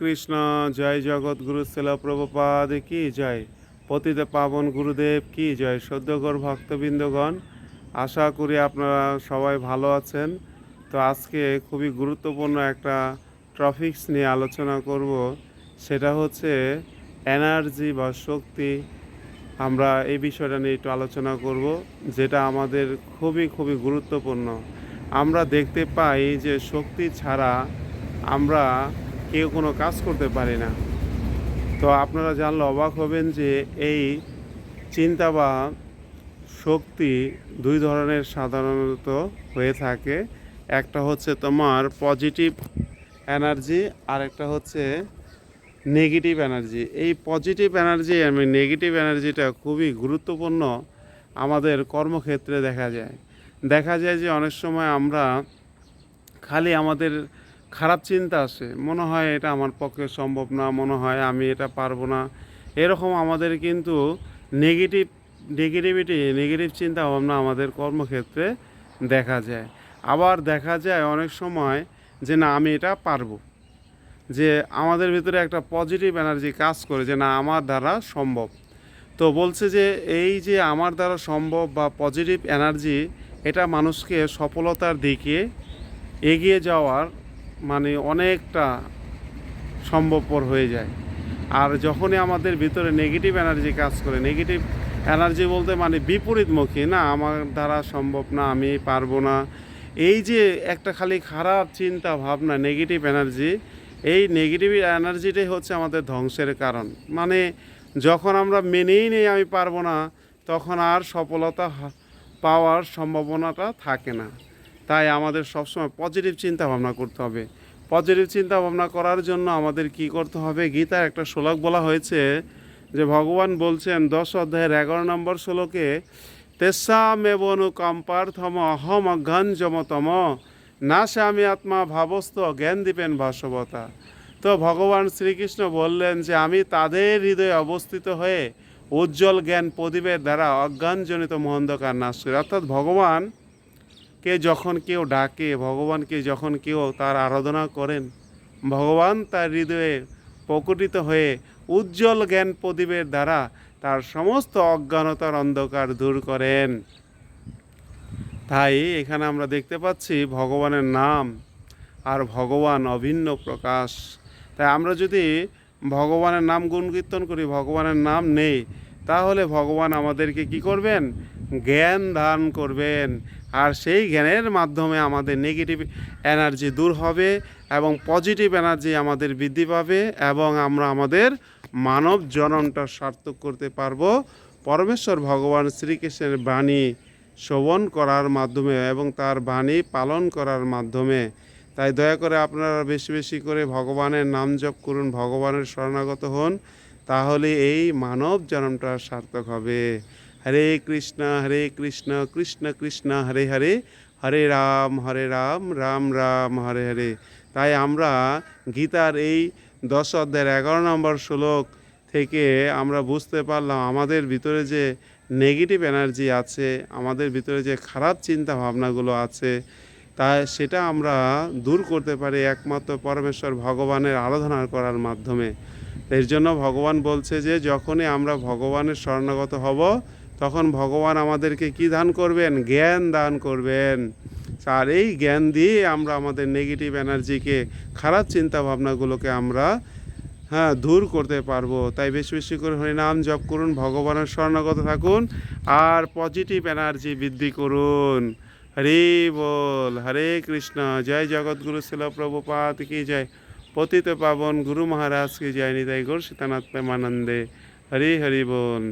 কৃষ্ণ, জয় জগৎগুরু শিলা প্রভুপাদ, কি জয়? পতিত পাবন গুরুদেব, কি জয়? সদ্যগর ভক্তবৃন্দগণ, আশা করি আপনারা সবাই ভালো আছেন। তো আজকে খুবই গুরুত্বপূর্ণ একটা টপিকস নিয়ে আলোচনা করব। সেটা হচ্ছে এনার্জি বা শক্তি। আমরা এই বিষয়টা নিয়ে একটু আলোচনা করব, যেটা আমাদের খুবই খুবই গুরুত্বপূর্ণ। আমরা দেখতে পাই যে শক্তি ছাড়া আমরা কেউ কোনো কাজ করতে পারি না। তো আপনারা জানলে অবাক হবেন যে এই চিন্তা বা শক্তি দুই ধরনের সাধারণত হয়ে থাকে। একটা হচ্ছে তোমার পজিটিভ এনার্জি আর একটা হচ্ছে নেগেটিভ এনার্জি এই পজিটিভ এনার্জি আমি নেগেটিভ এনার্জিটা খুবই গুরুত্বপূর্ণ আমাদের কর্মক্ষেত্রে দেখা যায়। দেখা যায় যে অনেক সময় আমরা খালি আমাদের খারাপ চিন্তা আসে মনে হয় এটা আমার পক্ষে সম্ভব না, মনে হয় আমি এটা পারব না। এরকম আমাদের কিন্তু নেগেটিভ নেগেটিভিটি নেগেটিভ চিন্তা ভাবনা আমাদের কর্মক্ষেত্রে দেখা যায়। আবার দেখা যায় অনেক সময় যে, না, আমি এটা পারব। যে, আমাদের ভিতরে একটা পজিটিভ এনার্জি কাজ করে যে, না, আমার দ্বারা সম্ভব। তো বলছে যে, এই যে, আমার দ্বারা সম্ভব বা পজিটিভ এনার্জি এটা মানুষকে সফলতার দিকে এগিয়ে যাওয়ার মানে অনেকটা সম্ভবপর হয়ে যায়। আর যখনই আমাদের ভিতরে নেগেটিভ এনার্জি কাজ করে নেগেটিভ এনার্জি বলতে মানে বিপরীতমুখী, না, আমার দ্বারা সম্ভব না, আমি পারব না। এই যে একটা খালি খারাপ চিন্তা ভাবনা নেগেটিভ এনার্জি এই নেগেটিভ এনার্জিটাই হচ্ছে আমাদের ধ্বংসের কারণ। মানে যখন আমরা মেনেই নেই আমি পারব না, তখন আর সফলতা পাওয়ার সম্ভাবনাটা থাকে না। তাই আমাদের সবসময় পজিটিভ চিন্তা ভাবনা করতে হবে। পজিটিভ চিন্তা ভাবনা করার জন্য আমাদের কি করতে হবে? গীতার একটা শ্লোক বলা হয়েছে যে ভগবান বলছেন, দশ অধ্যায়ের এগারো নম্বর শ্লোকে তেসামেবনু কম্পার্থম অহম অজ্ঞানজমতম না স্বামী আত্মা ভাবস্থ জ্ঞান দীপেন ভাসবতা। তো ভগবান শ্রীকৃষ্ণ বললেন যে, আমি তাদের হৃদয়ে অবস্থিত হয়ে উজ্জ্বল জ্ঞান প্রদীপের দ্বারা অজ্ঞানজনিত মহন্ধকার নাশ করি। অর্থাৎ ভগবান কে যখন কেউ ডাকে ভগবানকে যখন কেউ তার আরাধনা করেন, ভগবান তার হৃদয়ে প্রকটিত হয়ে উজ্জ্বল জ্ঞান প্রদীপের দ্বারা তার সমস্ত অজ্ঞানতার অন্ধকার দূর করেন। তাই এখানে আমরা দেখতে পাচ্ছি ভগবানের নাম আর ভগবান অভিন্ন প্রকাশ। তাই আমরা যদি ভগবানের নাম গুণ কীর্তন করি, ভগবানের নাম নেই, তাহলে ভগবান আমাদেরকে কি করবেন? জ্ঞান দান করবেন। আর সেই জ্ঞানের মাধ্যমে আমাদের নেগেটিভ এনার্জি দূর হবে এবং পজিটিভ এনার্জি আমাদের বৃদ্ধি পাবে এবং আমরা আমাদের মানব জননটা সার্থক করতে পারব। পরমেশ্বর ভগবান শ্রীকৃষ্ণের বাণী শ্রবণ করার মাধ্যমে এবং তার বাণী পালন করার মাধ্যমে। তাই দয়া করে আপনারা বেশি বেশি করে ভগবানের নাম জপ করুন, ভগবানের শরণাগত হন, তাহলে এই মানব জন্মটা সার্থক হবে। হরে কৃষ্ণ হরে কৃষ্ণ কৃষ্ণ কৃষ্ণ, হরে হরে হরে রাম হরে রাম রাম রাম, হরে হরে। তাই আমরা গীতার এই দশ অধ্যায়ের এগারো নম্বর শ্লোক থেকে আমরা বুঝতে পারলাম আমাদের ভিতরে যে নেগেটিভ এনার্জি আছে, আমাদের ভিতরে যে খারাপ চিন্তা ভাবনাগুলো আছে, তা সেটা আমরা দূর করতে পারি একমাত্র পরমেশ্বর ভগবানের আরাধনা করার মাধ্যমে। এর জন্য ভগবান বলছে যে যখনই আমরা ভগবানের শরণাগত হব তখন ভগবান আমাদেরকে কি দান করবেন? জ্ঞান দান করবেন। আর এই জ্ঞান দিয়ে আমরা আমাদের নেগেটিভ এনার্জিকে খারাপ চিন্তা ভাবনাগুলোকে আমরা হ্যাঁ দূর করতে পারব। তাই বেশি বেশি করে হরিনাম জপ করুন, ভগবানের শরণাগত থাকুন, আর পজিটিভ এনার্জি বৃদ্ধি করুন। হরে বল, হরে কৃষ্ণ, জয় জগৎগুরু শিল প্রভুপাত কি জয়। পতিত পাবন গুরু মহারাজ কি জয়, নিতাই গৌর সীতানাথ প্রেমানন্দে। হরি হরি বল।